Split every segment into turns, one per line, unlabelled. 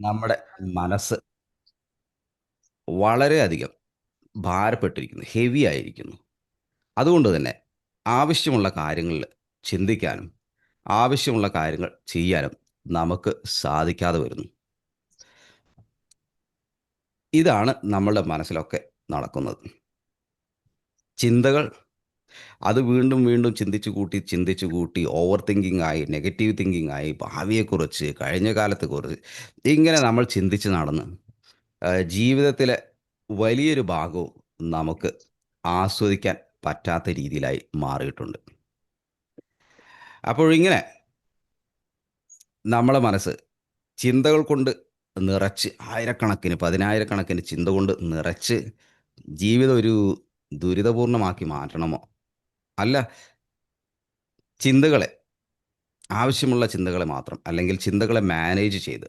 നമ്മുടെ മനസ്സ് വളരെയധികം ഭാരപ്പെട്ടിരിക്കുന്നു. ഹെവി ആയിരിക്കുന്നു. അതുകൊണ്ട് തന്നെ ആവശ്യമുള്ള കാര്യങ്ങളിൽ ചിന്തിക്കാനും, ആവശ്യമുള്ള കാര്യങ്ങൾ ചെയ്യാനും നമുക്ക് സാധിക്കാതെ വരുന്നു. ഇതാണ് നമ്മളുടെ മനസ്സിലൊക്കെ നടക്കുന്നത്. ചിന്തകൾ അത് വീണ്ടും വീണ്ടും ചിന്തിച്ചു കൂട്ടി, ചിന്തിച്ചു കൂട്ടി ഓവർ തിങ്കിങ് ആയി, നെഗറ്റീവ് തിങ്കിങ് ആയി, ഭാവിയെക്കുറിച്ച്, കഴിഞ്ഞ കാലത്തെക്കുറിച്ച് ഇങ്ങനെ നമ്മൾ ചിന്തിച്ച് നടന്ന് ജീവിതത്തിലെ വലിയൊരു ഭാഗവും നമുക്ക് ആസ്വദിക്കാൻ പറ്റാത്ത രീതിയിലായി മാറിയിട്ടുണ്ട്. അപ്പോഴിങ്ങനെ നമ്മളെ മനസ്സ് ചിന്തകൾ കൊണ്ട് നിറച്ച് ആയിരക്കണക്കിന്, പതിനായിരക്കണക്കിന് ചിന്ത കൊണ്ട് നിറച്ച് ജീവിതം ഒരു ദുരിതപൂർണമാക്കി മാറ്റണമോ? അല്ല ചിന്തകളെ ആവശ്യമുള്ള ചിന്തകളെ മാത്രം അല്ലെങ്കിൽ ചിന്തകളെ മാനേജ് ചെയ്ത്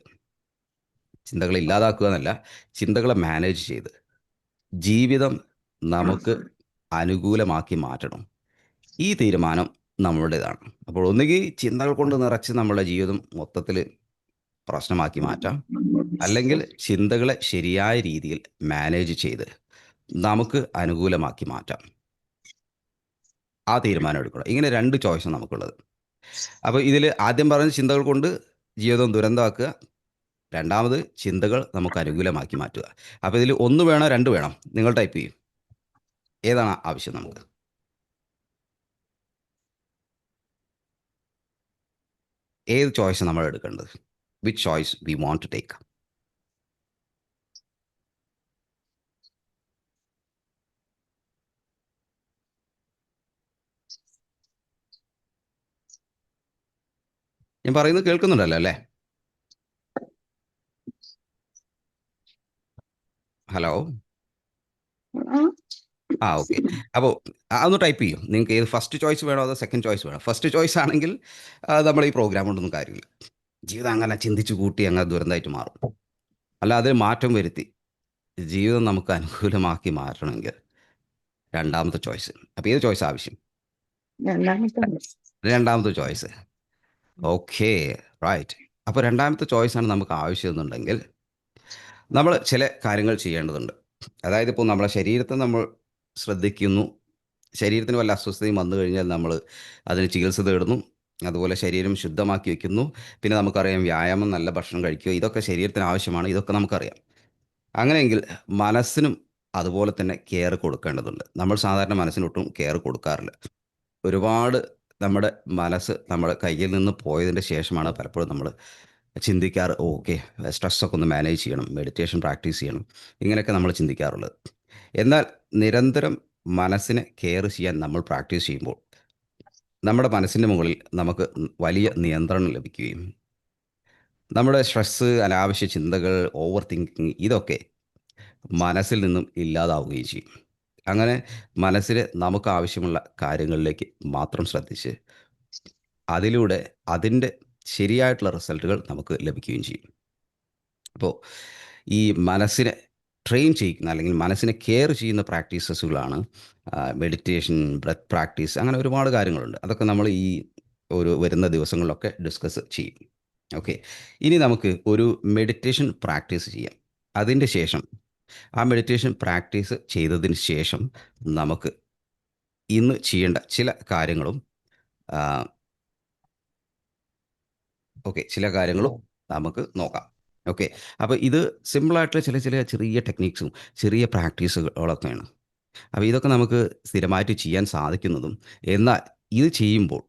ചിന്തകളെ ഇല്ലാതാക്കുക എന്നല്ല, ചിന്തകളെ മാനേജ് ചെയ്ത് ജീവിതം നമുക്ക് അനുകൂലമാക്കി മാറ്റണം. ഈ തീരുമാനം നമ്മളുടേതാണ്. അപ്പോൾ ഒന്നുകിൽ ചിന്തകൾ കൊണ്ട് നിറച്ച് നമ്മളുടെ ജീവിതം മൊത്തത്തിൽ പ്രശ്നമാക്കി മാറ്റാം. അല്ലെങ്കിൽ ചിന്തകളെ ശരിയായ രീതിയിൽ മാനേജ് ചെയ്ത് നമുക്ക് അനുകൂലമാക്കി മാറ്റാം. ആ തീരുമാനം എടുക്കണം. ഇങ്ങനെ രണ്ട് ചോയ്സാണ് നമുക്കുള്ളത്. അപ്പോൾ ഇതിൽ ആദ്യം പറഞ്ഞ ചിന്തകൾ കൊണ്ട് ജീവിതം ദുരന്തമാക്കുക. രണ്ടാമത് ചിന്തകൾ നമുക്ക് അനുകൂലമാക്കി മാറ്റുക. അപ്പോൾ ഇതിൽ ഒന്ന് വേണോ രണ്ട് വേണം നിങ്ങൾ ടൈപ്പ് ചെയ്യും ഏതാണ് ആവശ്യം നമുക്ക്? ഏത് ചോയ്സ് നമ്മൾ എടുക്കേണ്ടത്? Which choice we want to take? ഞാൻ പറയുന്നത് കേൾക്കുന്നുണ്ടല്ലോ അല്ലേ? ഹലോ? ആ ഓക്കെ. അപ്പോൾ അതൊന്ന് ടൈപ്പ് ചെയ്യും നിങ്ങൾക്ക് ഏത് ഫസ്റ്റ് ചോയ്സ് വേണോ അതോ സെക്കൻഡ് ചോയ്സ് വേണോ? ഫസ്റ്റ് ചോയ്സ് ആണെങ്കിൽ നമ്മൾ ഈ പ്രോഗ്രാം കൊണ്ടൊന്നും കാര്യമില്ല. ജീവിതം അങ്ങനെ ചിന്തിച്ച് കൂട്ടി അങ്ങനെ ദുരന്തമായിട്ട് മാറും. അല്ല അതിൽ മാറ്റം വരുത്തി ജീവിതം നമുക്ക് അനുകൂലമാക്കി മാറ്റണമെങ്കിൽ രണ്ടാമത്തെ ചോയ്സ്. അപ്പോൾ ഏത് ചോയ്സ് ആവശ്യം? രണ്ടാമത്തെ ചോയ്സ്. ഓക്കേ. റൈറ്റ്. അപ്പോൾ രണ്ടാമത്തെ ചോയ്സ് ആണ് നമുക്ക് ആവശ്യമെന്നുണ്ടെങ്കിൽ നമ്മൾ ചില കാര്യങ്ങൾ ചെയ്യേണ്ടതുണ്ട്. അതായത് ഇപ്പോൾ നമ്മളെ ശരീരത്തെ നമ്മൾ ശ്രദ്ധിക്കുന്നു. ശരീരത്തിന് വല്ല അസ്വസ്ഥതയും വന്നു കഴിഞ്ഞാൽ നമ്മൾ അതിന് ചികിത്സ തേടുന്നു. അതുപോലെ ശരീരം ശുദ്ധമാക്കി വെക്കുന്നു. പിന്നെ നമുക്കറിയാം വ്യായാമം, നല്ല ഭക്ഷണം കഴിക്കുക ഇതൊക്കെ ശരീരത്തിന് ആവശ്യമാണ്. ഇതൊക്കെ നമുക്കറിയാം. അങ്ങനെയെങ്കിൽ മനസ്സിനും അതുപോലെ തന്നെ കെയർ കൊടുക്കേണ്ടതുണ്ട്. നമ്മൾ സാധാരണ മനസ്സിനൊട്ടും കെയർ കൊടുക്കാറില്ല. ഒരുപാട് നമ്മുടെ മനസ്സ് നമ്മുടെ കയ്യിൽ നിന്ന് പോയതിന്റെ ശേഷമാണ് പലപ്പോഴും നമ്മൾ ചിന്തിക്കാറ് ഓക്കെ സ്ട്രെസ്സൊക്കെ ഒന്ന് മാനേജ് ചെയ്യണം, മെഡിറ്റേഷൻ പ്രാക്ടീസ് ചെയ്യണം. ഇങ്ങനെയൊക്കെ നമ്മൾ ചിന്തിക്കാറുള്ളത്. എന്നാൽ നിരന്തരം മനസ്സിനെ കെയർ ചെയ്യാൻ നമ്മൾ പ്രാക്ടീസ് ചെയ്യുമ്പോൾ നമ്മുടെ മനസ്സിന്റെ മുകളിൽ നമുക്ക് വലിയ നിയന്ത്രണം ലഭിക്കുകയും നമ്മുടെ സ്ട്രെസ്സ്, അനാവശ്യ ചിന്തകൾ, ഓവർ തിങ്കിങ് ഇതൊക്കെ മനസ്സിൽ നിന്നും ഇല്ലാതാവുകയും ചെയ്യും. അങ്ങനെ മനസ്സിൽ നമുക്ക് ആവശ്യമുള്ള കാര്യങ്ങളിലേക്ക് മാത്രം ശ്രദ്ധിച്ച് അതിലൂടെ അതിന്റെ ശരിയായിട്ടുള്ള റിസൾട്ടുകൾ നമുക്ക് ലഭിക്കുകയും ചെയ്യും. അപ്പോൾ ഈ മനസ്സിനെ ട്രെയിൻ ചെയ്യുന്ന അല്ലെങ്കിൽ മനസ്സിനെ കെയർ ചെയ്യുന്ന പ്രാക്ടീസസുകളാണ് മെഡിറ്റേഷൻ, ബ്രെത്ത് പ്രാക്ടീസ് അങ്ങനെ ഒരുപാട് കാര്യങ്ങളുണ്ട്. അതൊക്കെ നമ്മൾ ഈ ഒരു വരുന്ന ദിവസങ്ങളിലൊക്കെ ഡിസ്കസ് ചെയ്യും. ഓക്കെ. ഇനി നമുക്ക് ഒരു മെഡിറ്റേഷൻ പ്രാക്ടീസ് ചെയ്യാം. അതിന്റെ ശേഷം ആ മെഡിറ്റേഷൻ പ്രാക്ടീസ് ചെയ്തതിന് ശേഷം നമുക്ക് ഇന്ന് ചെയ്യേണ്ട ചില കാര്യങ്ങളും ഓക്കെ. ചില കാര്യങ്ങളും നമുക്ക് നോക്കാം. ഓക്കെ. അപ്പോൾ ഇത് സിമ്പിളായിട്ടുള്ള ചില ചില ചെറിയ ടെക്നീക്സും ചെറിയ പ്രാക്ടീസുകളൊക്കെയാണ്. അപ്പോൾ ഇതൊക്കെ നമുക്ക് സ്ഥിരമായിട്ട് ചെയ്യാൻ സാധിക്കുന്നതും എന്നാൽ ഇത് ചെയ്യുമ്പോൾ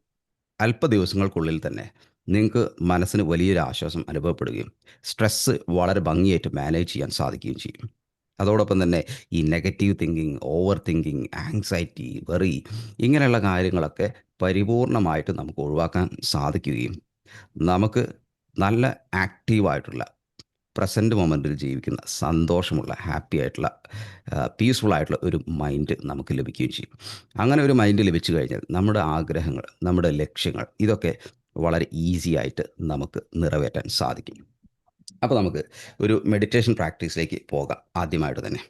അല്പ ദിവസങ്ങൾക്കുള്ളിൽ തന്നെ നിങ്ങൾക്ക് മനസ്സിന് വലിയൊരു ആശ്വാസം അനുഭവപ്പെടുകയും സ്ട്രെസ്സ് വളരെ ഭംഗിയായിട്ട് മാനേജ് ചെയ്യാൻ സാധിക്കുകയും ചെയ്യും. അതോടൊപ്പം തന്നെ ഈ negative thinking, over thinking, anxiety, worry ഇങ്ങനെയുള്ള കാര്യങ്ങളൊക്കെ പരിപൂർണമായിട്ട് നമുക്ക് ഒഴിവാക്കാൻ സാധിക്കുകയും നമുക്ക് നല്ല ആക്റ്റീവായിട്ടുള്ള പ്രസന്റ് മൊമെന്റിൽ ജീവിക്കുന്ന സന്തോഷമുള്ള ഹാപ്പി ആയിട്ടുള്ള പീസ്ഫുൾ ആയിട്ടുള്ള ഒരു മൈൻഡ് നമുക്ക് ലഭിക്കുകയും ചെയ്യും. അങ്ങനെ ഒരു മൈൻഡ് ലഭിച്ചു കഴിഞ്ഞാൽ നമ്മുടെ ആഗ്രഹങ്ങൾ, നമ്മുടെ ലക്ഷ്യങ്ങൾ ഇതൊക്കെ വളരെ ഈസി ആയിട്ട് നമുക്ക് നിറവേറ്റാൻ സാധിക്കും. അപ്പോൾ നമുക്ക് ഒരു മെഡിറ്റേഷൻ പ്രാക്ടീസിലേക്ക് പോകാം ആദ്യമായിട്ട് തന്നെ.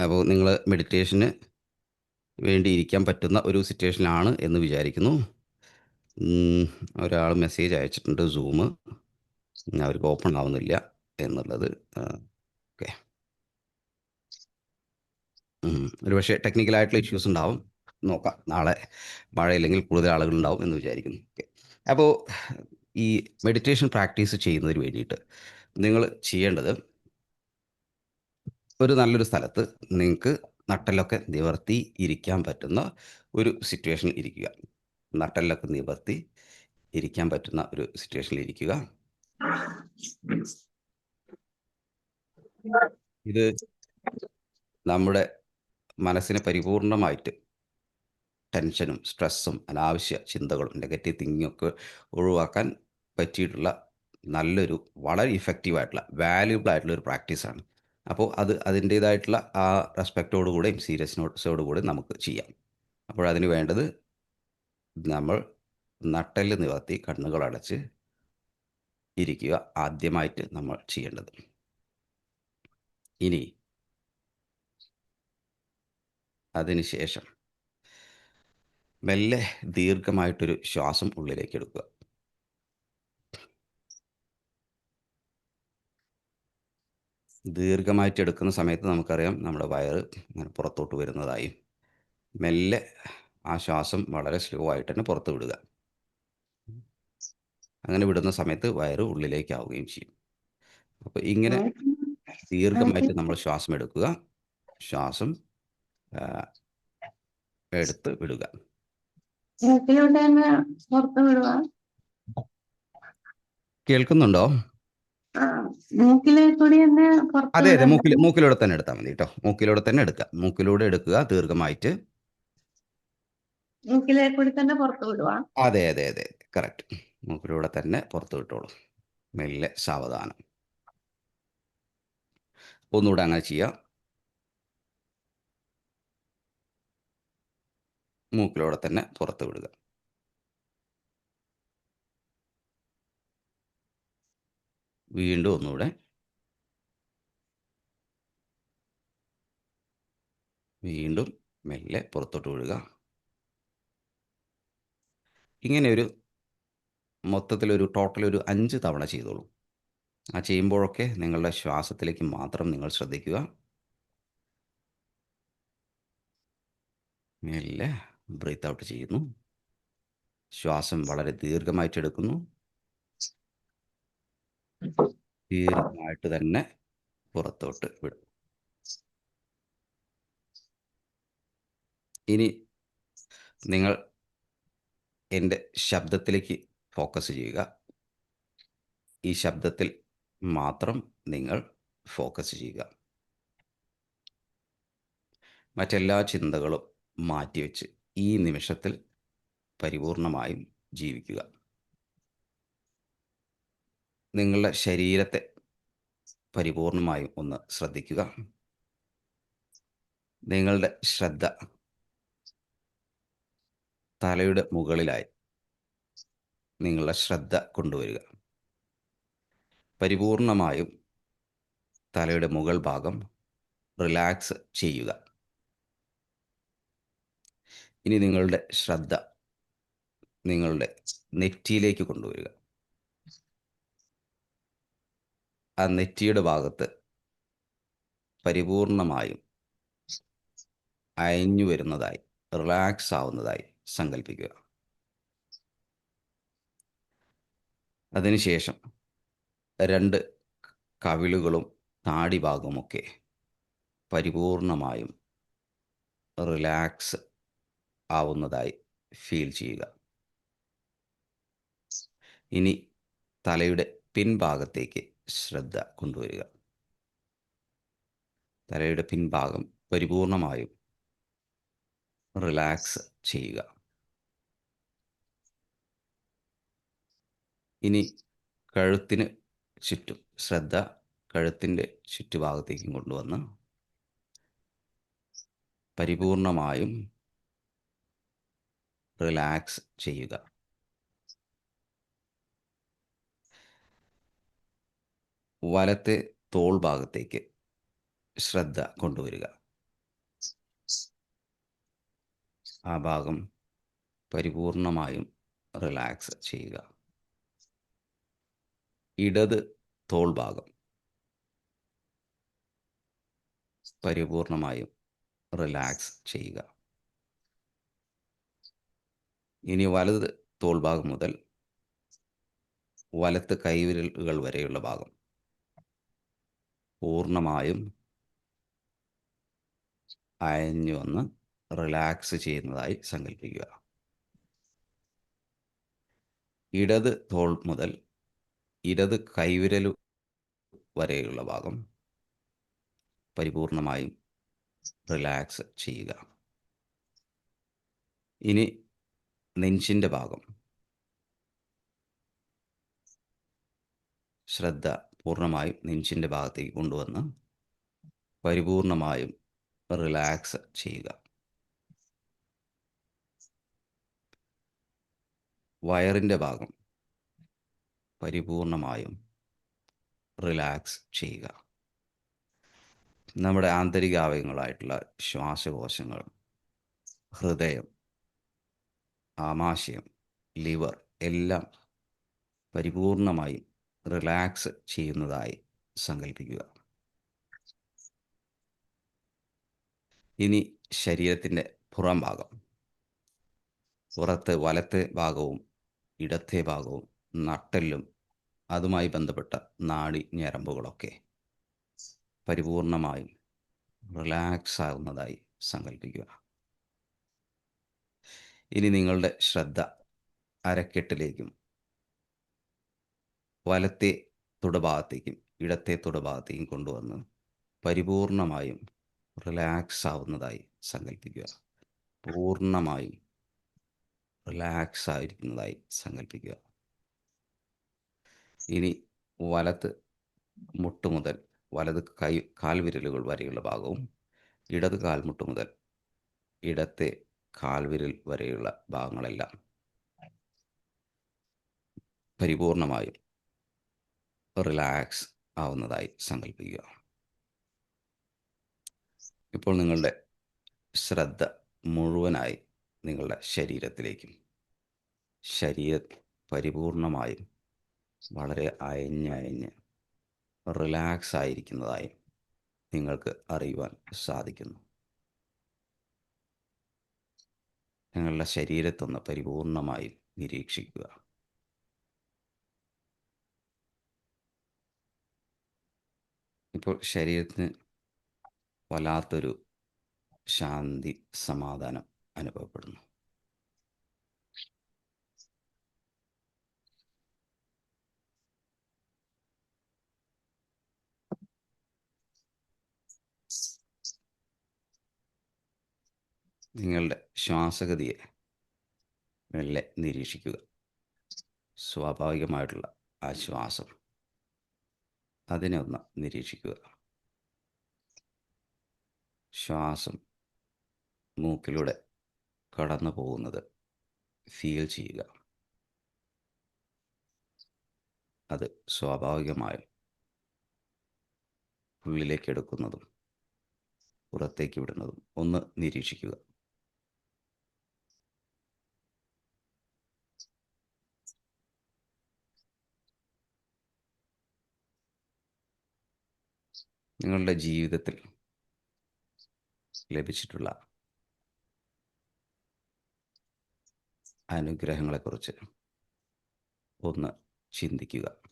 അപ്പോൾ നിങ്ങൾ മെഡിറ്റേഷന് വേണ്ടി ഇരിക്കാൻ പറ്റുന്ന ഒരു സിറ്റുവേഷനിലാണ് എന്ന് വിചാരിക്കുന്നു. ഒരാൾ മെസ്സേജ് അയച്ചിട്ടുണ്ട് സൂം അവർക്ക് ഓപ്പൺ ആവുന്നില്ല എന്നുള്ളത്. ഓക്കെ ഒരു പക്ഷേ ടെക്നിക്കലായിട്ടുള്ള ഇഷ്യൂസ് ഉണ്ടാവും. നോക്കാം. നാളെ മഴയില്ലെങ്കിൽ കൂടുതൽ ആളുകൾ ഉണ്ടാവും എന്ന് വിചാരിക്കുന്നു. ഓക്കെ അപ്പോൾ ഈ മെഡിറ്റേഷൻ പ്രാക്ടീസ് ചെയ്യുന്നതിന് വേണ്ടിയിട്ട് നിങ്ങൾ ചെയ്യേണ്ടത് ഒരു നല്ലൊരു സ്ഥലത്ത് നിങ്ങൾക്ക് നട്ടലൊക്കെ നിവർത്തി ഇരിക്കാൻ പറ്റുന്ന ഒരു സിറ്റുവേഷൻ ഇരിക്കുക. നട്ടലൊക്കെ നിവർത്തി ഇരിക്കാൻ പറ്റുന്ന ഒരു സിറ്റുവേഷനിൽ ഇരിക്കുക. ഇത് നമ്മുടെ മനസ്സിനെ പരിപൂർണമായിട്ട് ടെൻഷനും സ്ട്രെസ്സും അനാവശ്യ ചിന്തകളും നെഗറ്റീവ് തിങ്കിങ്ങും ഒക്കെ ഒഴിവാക്കാൻ പറ്റിയിട്ടുള്ള നല്ലൊരു വളരെ ഇഫക്റ്റീവായിട്ടുള്ള വാല്യുബിൾ ആയിട്ടുള്ള ഒരു പ്രാക്ടീസാണ്. അപ്പോൾ അത് അതിന്റേതായിട്ടുള്ള ആ റെസ്പെക്റ്റോടു കൂടെയും സീരിയസ്നെസ്സോടു കൂടെ നമുക്ക് ചെയ്യാം. അപ്പോൾ അതിന് വേണ്ടത് നമ്മൾ നട്ടൽ നിവർത്തി കണ്ണുകൾ അടച്ച് ഇരിക്കുക ആദ്യമായിട്ട് നമ്മൾ ചെയ്യേണ്ടത്. ഇനി അതിനുശേഷം മെല്ലെ ദീർഘമായിട്ടൊരു ശ്വാസം ഉള്ളിലേക്ക് എടുക്കുക. ദീർഘമായിട്ട് എടുക്കുന്ന സമയത്ത് നമുക്കറിയാം നമ്മുടെ വയറ് ഇങ്ങനെ പുറത്തോട്ട് വരുന്നതായി. മെല്ലെ ആ ശ്വാസം വളരെ സ്ലോ ആയിട്ട് തന്നെ പുറത്ത് വിടുക. അങ്ങനെ വിടുന്ന സമയത്ത് വയറ് ഉള്ളിലേക്കാവുകയും ചെയ്യും. അപ്പോൾ ഇങ്ങനെ ദീർഘമായിട്ട് നമ്മൾ ശ്വാസം എടുക്കുക. ശ്വാസം എടുത്ത് വിടുക.
പുറത്ത് വിടുക
കേൾക്കുന്നുണ്ടോ? അതെ അതെ മൂക്കിൽ മൂക്കിലൂടെ തന്നെ എടുത്താൽ മതി കേട്ടോ. മൂക്കിലൂടെ തന്നെ എടുക്കുക മൂക്കിലൂടെ എടുക്കുക ദീർഘമായിട്ട്. അതെ അതെ അതെ കറക്റ്റ് മൂക്കിലൂടെ തന്നെ പുറത്തു വിട്ടോളൂ. മെല്ലെ സാവധാനം. ഒന്നുകൂടെ അങ്ങനെ ചെയ്യാം. മൂക്കിലൂടെ തന്നെ പുറത്ത് വിടുക. വീണ്ടും ഒന്നുകൂടെ. വീണ്ടും മെല്ലെ പുറത്തോട്ട് വിടുക. ഇങ്ങനെ ഒരു മൊത്തത്തിലൊരു ടോട്ടൽ ഒരു അഞ്ച് തവണ ചെയ്തോളൂ. ആ ചെയ്യുമ്പോഴൊക്കെ നിങ്ങളുടെ ശ്വാസത്തിലേക്ക് മാത്രം നിങ്ങൾ ശ്രദ്ധിക്കുക. മെല്ലെ ബ്രീത്ത് ഔട്ട് ചെയ്യുന്നു. ശ്വാസം വളരെ ദീർഘമായിട്ട് എടുക്കുന്നു. ദീർഘമായിട്ട് തന്നെ പുറത്തോട്ട് വിടും. ഇനി നിങ്ങൾ എന്റെ ശബ്ദത്തിലേക്ക് ഫോക്കസ് ചെയ്യുക. ഈ ശബ്ദത്തിൽ മാത്രം നിങ്ങൾ ഫോക്കസ് ചെയ്യുക. മറ്റെല്ലാ ചിന്തകളും മാറ്റിവെച്ച് ഈ നിമിഷത്തിൽ പരിപൂർണമായും ജീവിക്കുക. നിങ്ങളുടെ ശരീരത്തെ പരിപൂർണമായും ഒന്ന് ശ്രദ്ധിക്കുക. നിങ്ങളുടെ ശ്രദ്ധ തലയുടെ മുകളിലായി നിങ്ങളുടെ ശ്രദ്ധ കൊണ്ടുവരിക. പരിപൂർണമായും തലയുടെ മുകൾ ഭാഗം റിലാക്സ് ചെയ്യുക. ഇനി നിങ്ങളുടെ ശ്രദ്ധ നിങ്ങളുടെ നെറ്റിയിലേക്ക് കൊണ്ടുവരിക. ആ നെറ്റിയുടെ ഭാഗത്ത് പരിപൂർണമായും അയഞ്ഞു വരുന്നതായി റിലാക്സ് ആവുന്നതായി സങ്കല്പിക്കുക അതിനുശേഷം രണ്ട് കവിളുകളും താടി ഭാഗമൊക്കെ പരിപൂർണമായും റിലാക്സ് ആവുന്നതായി ഫീൽ ചെയ്യുക. ഇനി തലയുടെ പിൻഭാഗത്തേക്ക് ശ്രദ്ധ കൊണ്ടുവരിക. തലയുടെ പിൻഭാഗം പരിപൂർണമായും റിലാക്സ് ചെയ്യുക. ഇനി കഴുത്തിന് ചുറ്റും ശ്രദ്ധ കഴുത്തിന്റെ ചുറ്റുഭാഗത്തേക്കും കൊണ്ടുവന്ന് പരിപൂർണമായും റിലാക്സ് ചെയ്യുക. വലത്തെ തോൾ ഭാഗത്തേക്ക് ശ്രദ്ധ കൊണ്ടുവരിക. ആ ഭാഗം പരിപൂർണമായും റിലാക്സ് ചെയ്യുക. ഇടത് തോൾ ഭാഗം പരിപൂർണമായും റിലാക്സ് ചെയ്യുക. ഇനി വലത് തോൾ ഭാഗം മുതൽ വലത്ത് കൈവിരലുകൾ വരെയുള്ള ഭാഗം. പൂർണമായും അയഞ്ഞു വന്ന് റിലാക്സ് ചെയ്യുന്നതായി സങ്കല്പിക്കുക ഇടത് തോൾ മുതൽ ഇടത് കൈവിരൽ വരെയുള്ള ഭാഗം പരിപൂർണമായും റിലാക്സ് ചെയ്യുക. ഇനി നെഞ്ചിന്റെ ഭാഗം. ശ്രദ്ധ പൂർണമായും നെഞ്ചിന്റെ ഭാഗത്തേക്ക് കൊണ്ടുവന്ന് പരിപൂർണമായും റിലാക്സ് ചെയ്യുക. വയറിന്റെ ഭാഗം പരിപൂർണമായും റിലാക്സ് ചെയ്യുക. നമ്മുടെ ആന്തരിക അവയവങ്ങളായിട്ടുള്ള ശ്വാസകോശങ്ങൾ ഹൃദയം ആമാശയം ലിവർ എല്ലാം പരിപൂർണമായും റിലാക്സ് ചെയ്യുന്നതായി സങ്കല്പിക്കുക ഇനി ശരീരത്തിന്റെ പുറം ഭാഗം. പുറത്ത് വലത്തെ ഭാഗവും ഇടത്തെ ഭാഗവും നട്ടെല്ലും അതുമായി ബന്ധപ്പെട്ട നാടി ഞരമ്പുകളൊക്കെ പരിപൂർണമായും റിലാക്സ് ആകുന്നതായി സങ്കല്പിക്കുക ഇനി നിങ്ങളുടെ ശ്രദ്ധ അരക്കെട്ടിലേക്കും. വലത്തെ തുടഭാഗത്തേക്കും ഇടത്തെ തുടഭാഗത്തേക്കും കൊണ്ടുവന്ന് പരിപൂർണമായും റിലാക്സ് ആവുന്നതായി സങ്കല്പിക്കുക പൂർണമായും റിലാക്സ് ആയിരിക്കുന്നതായി സങ്കല്പിക്കുക ഇനി വലത്ത് മുട്ട് മുതൽ വലത് കൈ കാൽവിരലുകൾ വരെയുള്ള ഭാഗവും ഇടത് കാൽമുട്ട് മുതൽ ഇടത്തെ കാൽവിരൽ വരെയുള്ള ഭാഗങ്ങളെല്ലാം പരിപൂർണമായും റിലാക്സ് ആവുന്നതായി സങ്കല്പിക്കുക ഇപ്പോൾ നിങ്ങളുടെ ശ്രദ്ധ മുഴുവനായി നിങ്ങളുടെ ശരീരത്തിലേക്കും ശരീര പരിപൂർണമായും വളരെ അയഞ്ഞയഞ്ഞ് റിലാക്സ് ആയിരിക്കുന്നതായും നിങ്ങൾക്ക് അറിയുവാൻ സാധിക്കുന്നു. നിങ്ങളുടെ ശരീരത്തൊന്ന് പരിപൂർണമായും നിരീക്ഷിക്കുക. ഇപ്പോൾ ശരീരത്തിന് വല്ലാത്തൊരു ശാന്തി സമാധാനം അനുഭവപ്പെടുന്നു. നിങ്ങളുടെ ശ്വാസഗതിയെ മെല്ലെ നിരീക്ഷിക്കുക. സ്വാഭാവികമായിട്ടുള്ള ആ ശ്വാസം അതിനെ ഒന്ന് നിരീക്ഷിക്കുക. ശ്വാസം മൂക്കിലൂടെ കടന്നു പോകുന്നത് ഫീൽ ചെയ്യുക. അത് സ്വാഭാവികമായും ഉള്ളിലേക്ക് എടുക്കുന്നതും പുറത്തേക്ക് വിടുന്നതും ഒന്ന് നിരീക്ഷിക്കുക. നിങ്ങളുടെ ജീവിതത്തിൽ ലഭിച്ചിട്ടുള്ള അനുഗ്രഹങ്ങളെക്കുറിച്ച് ഒന്ന് ചിന്തിക്കുക.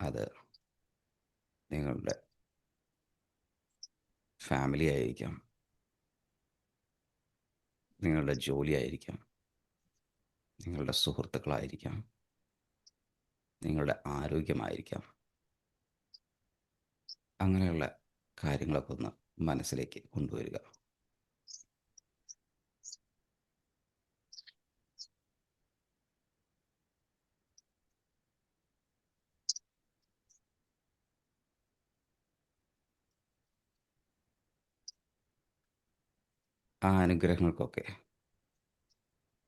അത് നിങ്ങളുടെ ഫാമിലി ആയിരിക്കാം. നിങ്ങളുടെ ജോലി ആയിരിക്കാം. നിങ്ങളുടെ സുഹൃത്തുക്കളായിരിക്കാം. നിങ്ങളുടെ ആരോഗ്യമായിരിക്കാം. അങ്ങനെയുള്ള കാര്യങ്ങളൊക്കെ ഒന്ന് മനസ്സിലേക്ക് കൊണ്ടുവരിക. ആ അനുഗ്രഹങ്ങൾക്കൊക്കെ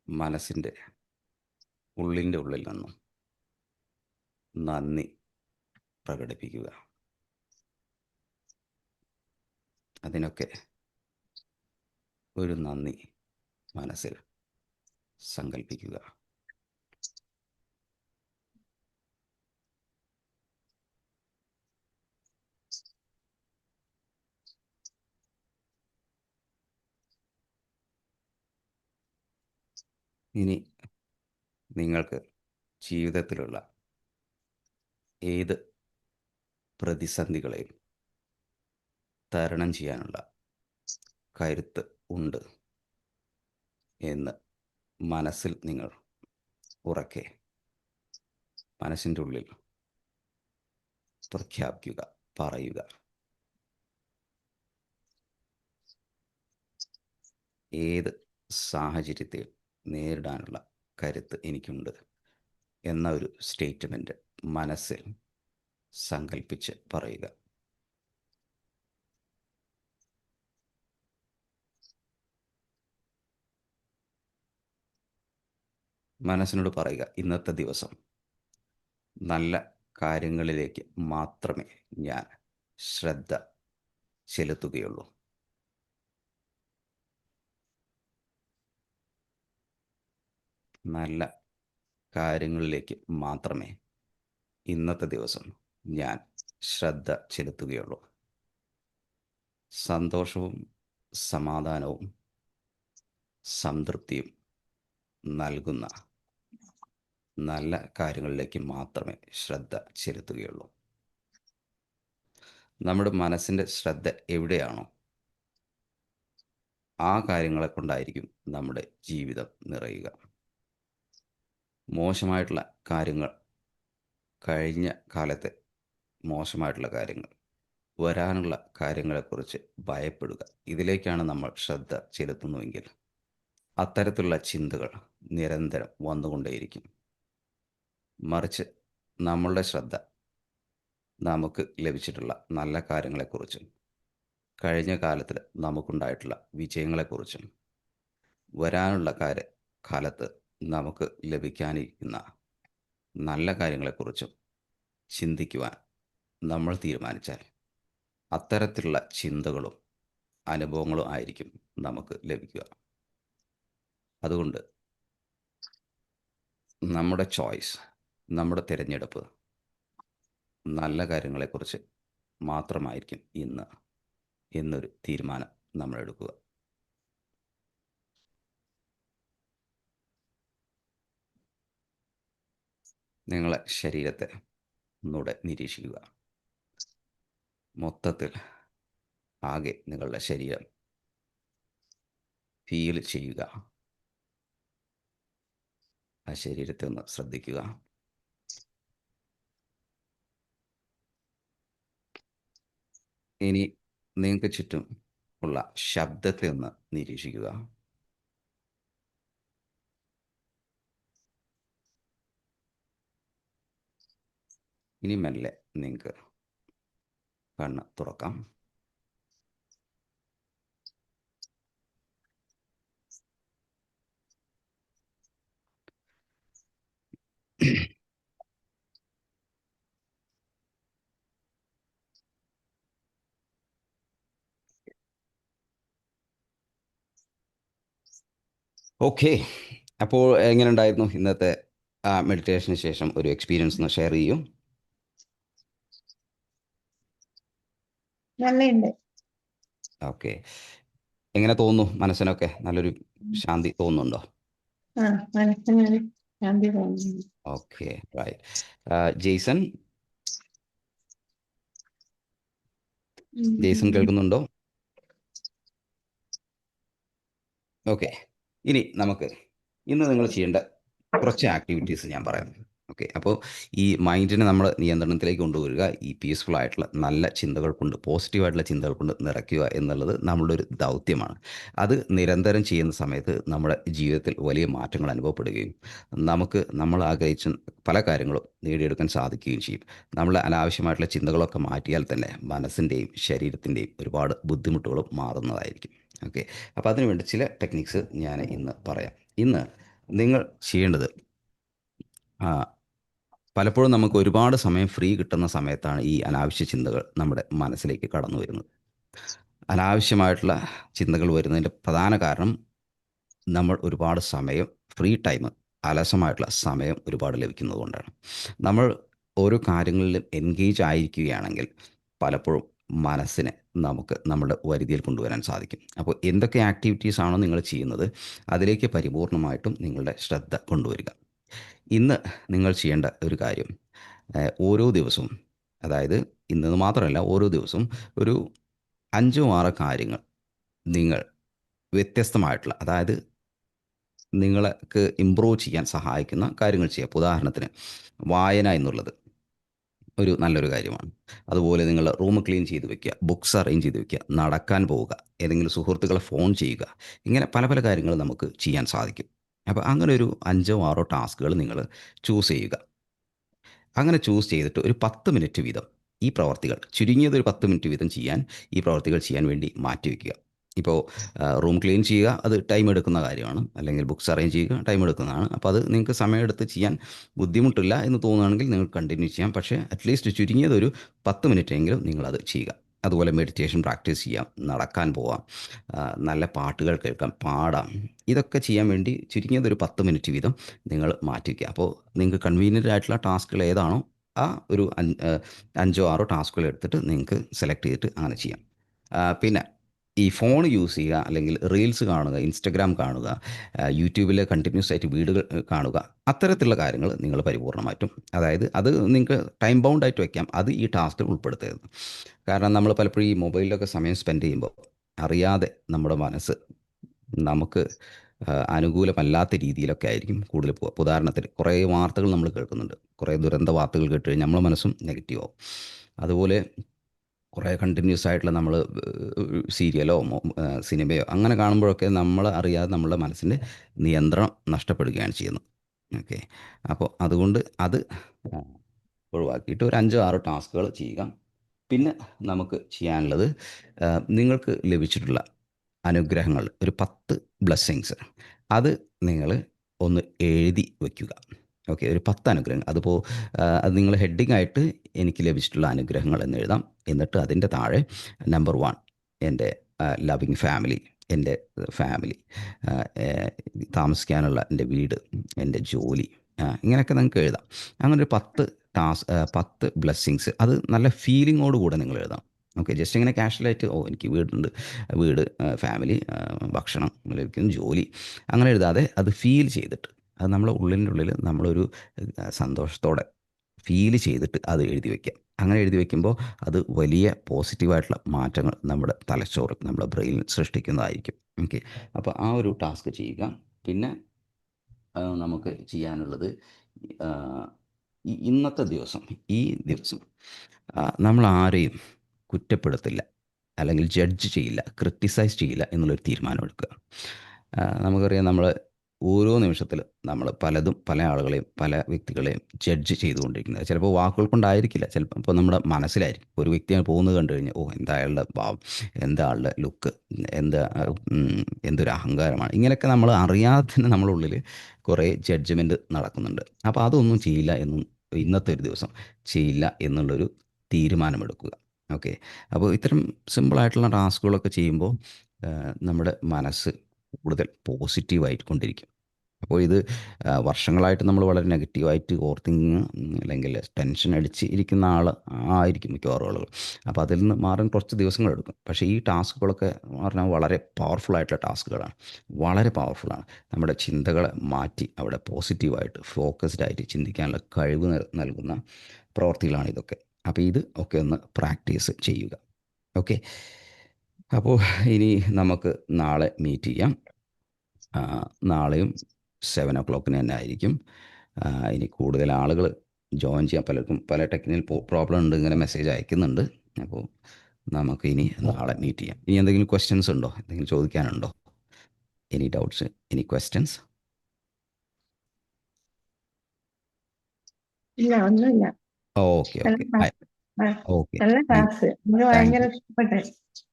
മനസ്സിന്റെ ഉള്ളിന്റെ ഉള്ളിൽ നിന്നും നന്ദി പ്രകടിപ്പിക്കുക. അതിനൊക്കെ ഒരു നന്ദി മനസ്സിൽ സങ്കല്പിക്കുക ഇനി നിങ്ങൾക്ക് ജീവിതത്തിലുള്ള ഏത് പ്രതിസന്ധികളെയും തരണം ചെയ്യാനുള്ള കരുത്ത് ഉണ്ട് എന്ന് മനസ്സിൽ നിങ്ങൾ ഉറക്കെ മനസ്സിന്റെ ഉള്ളിൽ പ്രഖ്യാപിക്കുക പറയുക. ഏത് സാഹചര്യത്തെ നേരിടാനുള്ള കരുത്ത് എനിക്കുണ്ട് എന്ന ഒരു സ്റ്റേറ്റ്മെന്റ് മനസ്സിൽ സങ്കല്പിച്ച് പറയുക. മനസ്സിനോട് പറയുക ഇന്നത്തെ ദിവസം നല്ല കാര്യങ്ങളിലേക്ക് മാത്രമേ ഞാൻ ശ്രദ്ധ ചെലുത്തുകയുള്ളൂ. നല്ല കാര്യങ്ങളിലേക്ക് മാത്രമേ ഇന്നത്തെ ദിവസം ഞാൻ ശ്രദ്ധ ചെലുത്തുകയുള്ളൂ. സന്തോഷവും സമാധാനവും സംതൃപ്തിയും നൽകുന്ന നല്ല കാര്യങ്ങളിലേക്ക് മാത്രമേ ശ്രദ്ധ ചെലുത്തുകയുള്ളൂ. നമ്മുടെ മനസ്സിന്റെ ശ്രദ്ധ എവിടെയാണോ ആ കാര്യങ്ങളെ കൊണ്ടായിരിക്കും നമ്മുടെ ജീവിതം നിറയുക. മോശമായിട്ടുള്ള കാര്യങ്ങൾ കഴിഞ്ഞ കാലത്തെ മോശമായിട്ടുള്ള കാര്യങ്ങൾ വരാനുള്ള കാര്യങ്ങളെക്കുറിച്ച് ഭയപ്പെടുക. ഇതിലേക്കാണ് നമ്മൾ ശ്രദ്ധ ചെലുത്തുന്നുവെങ്കിൽ അത്തരത്തിലുള്ള ചിന്തകൾ നിരന്തരം വന്നുകൊണ്ടേയിരിക്കും. മറിച്ച് നമ്മളുടെ ശ്രദ്ധ നമുക്ക് ലഭിച്ചിട്ടുള്ള നല്ല കാര്യങ്ങളെക്കുറിച്ചും കഴിഞ്ഞ കാലത്തിൽ നമുക്കുണ്ടായിട്ടുള്ള വിജയങ്ങളെക്കുറിച്ചും വരാനുള്ള കാര്യ കാലത്ത് നമുക്ക് ലഭിക്കാനിരിക്കുന്ന നല്ല കാര്യങ്ങളെക്കുറിച്ചും ചിന്തിക്കുവാൻ നമ്മൾ തീരുമാനിച്ചാൽ അത്തരത്തിലുള്ള ചിന്തകളും അനുഭവങ്ങളും ആയിരിക്കും നമുക്ക് ലഭിക്കുക. അതുകൊണ്ട് നമ്മുടെ ചോയ്സ് നമ്മുടെ തിരഞ്ഞെടുപ്പ് നല്ല കാര്യങ്ങളെക്കുറിച്ച് മാത്രമായിരിക്കും ഇന്ന് എന്നൊരു തീരുമാനം നമ്മൾ എടുക്കുക നിങ്ങളെ ശരീരത്തെ ഒന്നുകൂടെ നിരീക്ഷിക്കുക. മൊത്തത്തിൽ ആകെ നിങ്ങളുടെ ശരീരം ഫീൽ ചെയ്യുക. ആ ശരീരത്തെ ഒന്ന് ശ്രദ്ധിക്കുക. ഇനി നിങ്ങൾക്ക് ചുറ്റും ഉള്ള ശബ്ദത്തെ ഒന്ന് നിരീക്ഷിക്കുക. ഇനി മെല്ലെ നിങ്ങൾക്ക് കണ്ണ് തുറക്കാം. ഓക്കെ അപ്പോൾ എങ്ങനെ ഉണ്ടായിരുന്നു ഇന്നത്തെ മെഡിറ്റേഷന് ശേഷം ഒരു എക്സ്പീരിയൻസ് ഒന്ന് ഷെയർ ചെയ്യും.
നല്ലുണ്ട്
ഓക്കെ. എങ്ങനെ തോന്നുന്നു മനസ്സിനൊക്കെ? നല്ലൊരു ശാന്തി തോന്നുന്നുണ്ടോ?
ആ മനസ്സിനൊരു ശാന്തി തോന്നുന്നു
ഓക്കെ റൈറ്റ്. ജെയ്സൺ? ജെയ്സൺ കേൾക്കുന്നുണ്ടോ? ഓക്കെ. ഇനി നമുക്ക് ഇന്ന് നിങ്ങൾ ചെയ്യേണ്ട കുറച്ച് ആക്ടിവിറ്റീസ് ഞാൻ പറയാം. ഓക്കെ. അപ്പോൾ ഈ മൈൻഡിനെ നമ്മൾ നിയന്ത്രണത്തിലേക്ക് കൊണ്ടുവരിക ഈ പീസ്ഫുൾ ആയിട്ടുള്ള നല്ല ചിന്തകൾ കൊണ്ട് പോസിറ്റീവായിട്ടുള്ള ചിന്തകൾ കൊണ്ട് നിറയ്ക്കുക എന്നുള്ളത് നമ്മളുടെ ഒരു ദൗത്യമാണ്. അത് നിരന്തരം ചെയ്യുന്ന സമയത്ത് നമ്മുടെ ജീവിതത്തിൽ വലിയ മാറ്റങ്ങൾ അനുഭവപ്പെടുകയും നമുക്ക് നമ്മൾ ആഗ്രഹിച്ച പല കാര്യങ്ങളും നേടിയെടുക്കാൻ സാധിക്കുകയും ചെയ്യും. നമ്മൾ അനാവശ്യമായിട്ടുള്ള ചിന്തകളൊക്കെ മാറ്റിയാൽ തന്നെ മനസ്സിന്റെയും ശരീരത്തിന്റെയും ഒരുപാട് ബുദ്ധിമുട്ടുകളും മാറുന്നതായിരിക്കും. ഓക്കെ. അപ്പോൾ അതിനുവേണ്ടി ചില ടെക്നിക്സ് ഞാൻ ഇന്ന് പറയാം. ഇന്ന് നിങ്ങൾ ചെയ്യേണ്ടത് പലപ്പോഴും നമുക്ക് ഒരുപാട് സമയം ഫ്രീ കിട്ടുന്ന സമയത്താണ് ഈ അനാവശ്യ ചിന്തകൾ നമ്മുടെ മനസ്സിലേക്ക് കടന്നു വരുന്നത്. അനാവശ്യമായിട്ടുള്ള ചിന്തകൾ വരുന്നതിന്റെ പ്രധാന കാരണം നമ്മൾ ഒരുപാട് സമയം ഫ്രീ ടൈം അലസമായിട്ടുള്ള സമയം ഒരുപാട് ലഭിക്കുന്നത് കൊണ്ടാണ്. നമ്മൾ ഓരോ കാര്യങ്ങളിലും എൻഗേജ് ആയിരിക്കുകയാണെങ്കിൽ പലപ്പോഴും മനസ്സിനെ നമുക്ക് നമ്മുടെ വരുതിയിൽ കൊണ്ടുവരാൻ സാധിക്കും. അപ്പോൾ എന്തൊക്കെ ആക്ടിവിറ്റീസ് ആണോ നിങ്ങൾ ചെയ്യുന്നത് അതിലേക്ക് പരിപൂർണമായിട്ടും നിങ്ങളുടെ ശ്രദ്ധ കൊണ്ടുവരിക. ഇന്ന് നിങ്ങൾ ചെയ്യേണ്ട ഒരു കാര്യം ഓരോ ദിവസവും അതായത് ഇന്ന് മാത്രമല്ല ഓരോ ദിവസവും ഒരു അഞ്ചോ ആറോ കാര്യങ്ങൾ നിങ്ങൾ വ്യത്യസ്തമായിട്ടുള്ള അതായത് നിങ്ങൾക്ക് ഇമ്പ്രൂവ് ചെയ്യാൻ സഹായിക്കുന്ന കാര്യങ്ങൾ ചെയ്യുക ഉദാഹരണത്തിന് വായന എന്നുള്ളത് ഒരു നല്ലൊരു കാര്യമാണ്. അതുപോലെ നിങ്ങൾ റൂം ക്ലീൻ ചെയ്ത് വെക്കുക ബുക്സ് അറേഞ്ച് ചെയ്ത് വെക്കുക നടക്കാൻ പോവുക ഏതെങ്കിലും സുഹൃത്തുക്കളെ ഫോൺ ചെയ്യുക ഇങ്ങനെ പല പല കാര്യങ്ങൾ നമുക്ക് ചെയ്യാൻ സാധിക്കും. അപ്പോൾ അങ്ങനെ ഒരു അഞ്ചോ ആറോ ടാസ്കുകൾ നിങ്ങൾ ചൂസ് ചെയ്യുക. അങ്ങനെ ചൂസ് ചെയ്തിട്ട് ഒരു പത്ത് മിനിറ്റ് വീതം ഈ പ്രവർത്തികൾ ചുരുങ്ങിയത് ഒരു പത്ത് മിനിറ്റ് വീതം ചെയ്യാൻ ഈ പ്രവർത്തികൾ ചെയ്യാൻ വേണ്ടി മാറ്റിവെക്കുക ഇപ്പോൾ റൂം ക്ലീൻ ചെയ്യുക അത് ടൈം എടുക്കുന്ന കാര്യമാണ്. അല്ലെങ്കിൽ ബുക്സ് അറേഞ്ച് ചെയ്യുക ടൈം എടുക്കുന്നതാണ്. അപ്പോൾ അത് നിങ്ങൾക്ക് സമയമെടുത്ത് ചെയ്യാൻ ബുദ്ധിമുട്ടില്ല എന്ന് തോന്നുകയാണെങ്കിൽ നിങ്ങൾക്ക് കണ്ടിന്യൂ ചെയ്യാം. പക്ഷേ അറ്റ്ലീസ്റ്റ് ചുരുങ്ങിയത് ഒരു പത്ത് മിനിറ്റ് എങ്കിലും നിങ്ങളത് ചെയ്യുക. അതുപോലെ മെഡിറ്റേഷൻ പ്രാക്ടീസ് ചെയ്യാം നടക്കാൻ പോവാം നല്ല പാട്ടുകൾ കേൾക്കാം പാടാം. ഇതൊക്കെ ചെയ്യാൻ വേണ്ടി ചുരുങ്ങിയത് ഒരു പത്ത് മിനിറ്റ് വീതം നിങ്ങൾ മാറ്റിക്കുക അപ്പോൾ നിങ്ങൾക്ക് കൺവീനിയന്റ് ആയിട്ടുള്ള ടാസ്കുകൾ ഏതാണോ ആ ഒരു അഞ്ച് ആറോ ടാസ്കുകൾ എടുത്തിട്ട് നിങ്ങൾക്ക് സെലക്ട് ചെയ്തിട്ട് അങ്ങനെ ചെയ്യാം. പിന്നെ ഈ ഫോൺ യൂസ് ചെയ്യുക അല്ലെങ്കിൽ റീൽസ് കാണുക ഇൻസ്റ്റഗ്രാം കാണുക യൂട്യൂബിൽ കണ്ടിന്യൂസ് ആയിട്ട് വീടുകൾ കാണുക അത്തരത്തിലുള്ള കാര്യങ്ങൾ നിങ്ങൾ പരിപൂർണമായിട്ടും അതായത് അത് നിങ്ങൾക്ക് ടൈം ബൗണ്ട് ആയിട്ട് വയ്ക്കാം അത് ഈ ടാസ്കിൽ ഉൾപ്പെടുത്തരുത്. കാരണം നമ്മൾ പലപ്പോഴും ഈ മൊബൈലിലൊക്കെ സമയം സ്പെൻഡ് ചെയ്യുമ്പോൾ അറിയാതെ നമ്മുടെ മനസ്സ് നമുക്ക് അനുകൂലമല്ലാത്ത രീതിയിലൊക്കെ ആയിരിക്കും കൂടുതൽ പോകുക ഉദാഹരണത്തിന് കുറേ വാർത്തകൾ നമ്മൾ കേൾക്കുന്നുണ്ട്. കുറേ ദുരന്ത വാർത്തകൾ കേട്ട് കഴിഞ്ഞാൽ നമ്മളെ മനസ്സും നെഗറ്റീവ് ആവും. അതുപോലെ കുറേ കണ്ടിന്യൂസ് ആയിട്ടുള്ള നമ്മൾ സീരിയലോ സിനിമയോ അങ്ങനെ കാണുമ്പോഴൊക്കെ നമ്മൾ അറിയാതെ നമ്മളുടെ മനസ്സിന്റെ നിയന്ത്രണം നഷ്ടപ്പെടുകയാണ് ചെയ്യുന്നത്. ഓക്കെ. അപ്പോൾ അതുകൊണ്ട് അത് ഒഴിവാക്കിയിട്ട് ഒരു അഞ്ചോ ആറോ ടാസ്കുകൾ ചെയ്യുക. പിന്നെ നമുക്ക് ചെയ്യാനുള്ളത് നിങ്ങൾക്ക് ലഭിച്ചിട്ടുള്ള അനുഗ്രഹങ്ങൾ ഒരു പത്ത് ബ്ലെസ്സിങ്സ്. അത് നിങ്ങൾ ഒന്ന് എഴുതി വയ്ക്കുക ഓക്കെ ഒരു പത്ത് അനുഗ്രഹങ്ങൾ അതിപ്പോൾ അത് നിങ്ങൾ ഹെഡിങ് ആയിട്ട് എനിക്ക് ലഭിച്ചിട്ടുള്ള അനുഗ്രഹങ്ങൾ എന്ന് എഴുതാം. എന്നിട്ട് അതിന്റെ താഴെ നമ്പർ വൺ എന്റെ ലവിങ് ഫാമിലി എന്റെ ഫാമിലി താമസിക്കാനുള്ള എന്റെ വീട് എന്റെ ജോലി ഇങ്ങനെയൊക്കെ നിങ്ങൾക്ക് എഴുതാം. അങ്ങനെ ഒരു പത്ത് ടാസ് പത്ത് ബ്ലെസ്സിങ്സ്. അത് നല്ല ഫീലിങ്ങോട് കൂടെ നിങ്ങൾ എഴുതാം. ഓക്കെ ജസ്റ്റ് ഇങ്ങനെ കാഷ്വലായിട്ട് ഓ എനിക്ക് വീടുണ്ട് വീട് ഫാമിലി ഭക്ഷണം ലഭിക്കുന്നു ജോലി അങ്ങനെ എഴുതാതെ അത് ഫീൽ ചെയ്തിട്ട് അത് നമ്മൾ ഉള്ളിന്റെ ഉള്ളിൽ നമ്മളൊരു സന്തോഷത്തോടെ ഫീൽ ചെയ്തിട്ട് അത് എഴുതി വയ്ക്കുക അങ്ങനെ എഴുതി വയ്ക്കുമ്പോൾ അത് വലിയ പോസിറ്റീവായിട്ടുള്ള മാറ്റങ്ങൾ നമ്മുടെ തലച്ചോറ് നമ്മുടെ ബ്രെയിനിൽ സൃഷ്ടിക്കുന്നതായിരിക്കും. ഓക്കെ. അപ്പോൾ ആ ഒരു ടാസ്ക് ചെയ്യുക. പിന്നെ നമുക്ക് ചെയ്യാനുള്ളത് ഇന്നത്തെ ദിവസം ഈ ദിവസം നമ്മൾ ആരെയും കുറ്റപ്പെടുത്തില്ല അല്ലെങ്കിൽ ജഡ്ജ് ചെയ്യില്ല ക്രിട്ടിസൈസ് ചെയ്യില്ല എന്നുള്ളൊരു തീരുമാനം എടുക്കുക. നമുക്കറിയാം നമ്മൾ ഓരോ നിമിഷത്തിൽ നമ്മൾ പലതും പല ആളുകളെയും പല വ്യക്തികളെയും ജഡ്ജ് ചെയ്തുകൊണ്ടിരിക്കുന്നത്. ചിലപ്പോൾ വാക്കുകൾ കൊണ്ടായിരിക്കില്ല ചിലപ്പോൾ ഇപ്പോൾ നമ്മുടെ മനസ്സിലായിരിക്കും. ഒരു വ്യക്തിയാണ് പോകുന്നത് കണ്ടു കഴിഞ്ഞാൽ ഓ എന്താ അയാളുടെ ഭാവം? എന്താ ആളുടെ ലുക്ക് എന്താ എന്തൊരു അഹങ്കാരമാണ്? ഇങ്ങനെയൊക്കെ നമ്മൾ അറിയാതെ തന്നെ നമ്മളുള്ളിൽ കുറേ ജഡ്ജ്മെന്റ് നടക്കുന്നുണ്ട്. അപ്പോൾ അതൊന്നും ചെയ്യില്ല എന്നും ഇന്നത്തെ ഒരു ദിവസം ചെയ്യില്ല എന്നുള്ളൊരു തീരുമാനമെടുക്കുക. ഓക്കെ. അപ്പോൾ ഇത്തരം സിമ്പിളായിട്ടുള്ള ടാസ്കുകളൊക്കെ ചെയ്യുമ്പോൾ നമ്മുടെ മനസ്സ് കൂടുതൽ പോസിറ്റീവായിട്ട് കൊണ്ടിരിക്കും അപ്പോൾ ഇത് വർഷങ്ങളായിട്ട് നമ്മൾ വളരെ നെഗറ്റീവായിട്ട് ഓർത്തിങ് അല്ലെങ്കിൽ ടെൻഷൻ അടിച്ച് ഇരിക്കുന്ന ആൾ ആയിരിക്കും മിക്കവാറും ആളുകൾ. അപ്പോൾ അതിൽ നിന്ന് മാറാൻ കുറച്ച് ദിവസങ്ങളെടുക്കും പക്ഷേ ഈ ടാസ്കുകളൊക്കെ പറഞ്ഞാൽ വളരെ പവർഫുൾ ആയിട്ടുള്ള ടാസ്കുകളാണ്. വളരെ പവർഫുള്ളാണ് നമ്മുടെ ചിന്തകളെ മാറ്റി അവിടെ പോസിറ്റീവായിട്ട് ഫോക്കസ്ഡ് ആയിട്ട് ചിന്തിക്കാനുള്ള കഴിവ് നൽകുന്ന പ്രവർത്തികളാണ് ഇതൊക്കെ. അപ്പോൾ ഇത് ഒക്കെ ഒന്ന് പ്രാക്ടീസ് ചെയ്യുക. ഓക്കെ. അപ്പോൾ ഇനി നമുക്ക് നാളെ മീറ്റ് ചെയ്യാം. നാളെയും സെവൻ ഒ ക്ലോക്കിന് തന്നെ ആയിരിക്കും. ഇനി കൂടുതൽ ആളുകൾ ജോയിൻ ചെയ്യാൻ പലർക്കും പല ടെക്നിക്കൽ പ്രോബ്ലം ഉണ്ട് ഇങ്ങനെ മെസ്സേജ് അയക്കുന്നുണ്ട്. അപ്പോൾ നമുക്ക് ഇനി നാളെ മീറ്റ് ചെയ്യാം. ഇനി എന്തെങ്കിലും ക്വസ്റ്റ്യൻസ് ഉണ്ടോ? എന്തെങ്കിലും ചോദിക്കാനുണ്ടോ? Any doubts any questions okay okay
നല്ല ക്ലാസ് എനിക്ക് ഭയങ്കര ഇഷ്ടപ്പെട്ടെ.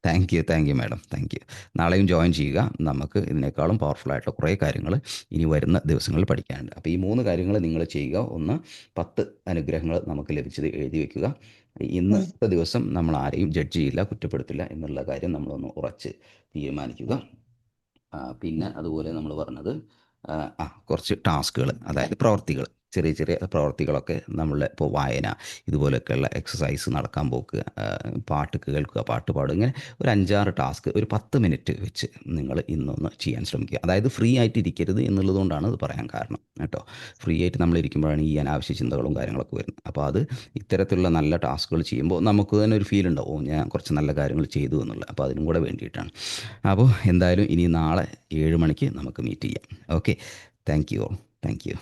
Thank you thank you madam thank you നാളെയും ജോയിൻ ചെയ്യുക. നമുക്ക് ഇതിനേക്കാളും പവർഫുൾ ആയിട്ട് കുറേ കാര്യങ്ങൾ ഇനി വരുന്ന ദിവസങ്ങളിൽ പഠിക്കാനുണ്ട്. അപ്പോൾ ഈ മൂന്ന് കാര്യങ്ങൾ നിങ്ങൾ ചെയ്യുക. ഒന്ന് പത്ത് അനുഗ്രഹങ്ങൾ നമുക്ക് ലഭിച്ചത് എഴുതി വെക്കുക. ഇന്നത്തെ ദിവസം നമ്മൾ ആരെയും ജഡ്ജ് ചെയ്യില്ല കുറ്റപ്പെടുത്തില്ല എന്നുള്ള കാര്യം നമ്മളൊന്ന് ഉറച്ച് തീരുമാനിക്കുക. പിന്നെ അതുപോലെ നമ്മൾ പറഞ്ഞത് ആ കുറച്ച് ടാസ്കുകൾ അതായത് പ്രവർത്തികൾ ചെറിയ ചെറിയ പ്രവർത്തികളൊക്കെ നമ്മൾ ഇപ്പോൾ വായന ഇതുപോലെയൊക്കെയുള്ള എക്സസൈസ് നടക്കാൻ പോക്ക് പാട്ട് കേൾക്കുക പാട്ട് പാടുക ഇങ്ങനെ ഒരു അഞ്ചാറ് ടാസ്ക് ഒരു പത്ത് മിനിറ്റ് വെച്ച് നിങ്ങൾ ഇന്നൊന്ന് ചെയ്യാൻ ശ്രമിക്കുക. അതായത് ഫ്രീ ആയിട്ട് ഇരിക്കരുത് എന്നുള്ളതുകൊണ്ടാണ് ഇത് പറയാൻ കാരണം കേട്ടോ. ഫ്രീ ആയിട്ട് നമ്മൾ ഇരിക്കുമ്പോഴാണ് ഈ അനാവശ്യ ചിന്തകളും കാര്യങ്ങളൊക്കെ വരുന്നത്. അപ്പോൾ അത് ഇത്തരത്തിലുള്ള നല്ല ടാസ്കുകൾ ചെയ്യുമ്പോൾ നമുക്ക് തന്നെ ഒരു ഫീൽ ഉണ്ടാവും. ഞാൻ കുറച്ച് നല്ല കാര്യങ്ങൾ ചെയ്തു എന്നുള്ളത് അപ്പോൾ അതിനും കൂടെ വേണ്ടിയിട്ടാണ്. അപ്പോൾ എന്തായാലും ഇനി നാളെ ഏഴ് മണിക്ക് നമുക്ക് മീറ്റ് ചെയ്യാം. Okay thank you thank you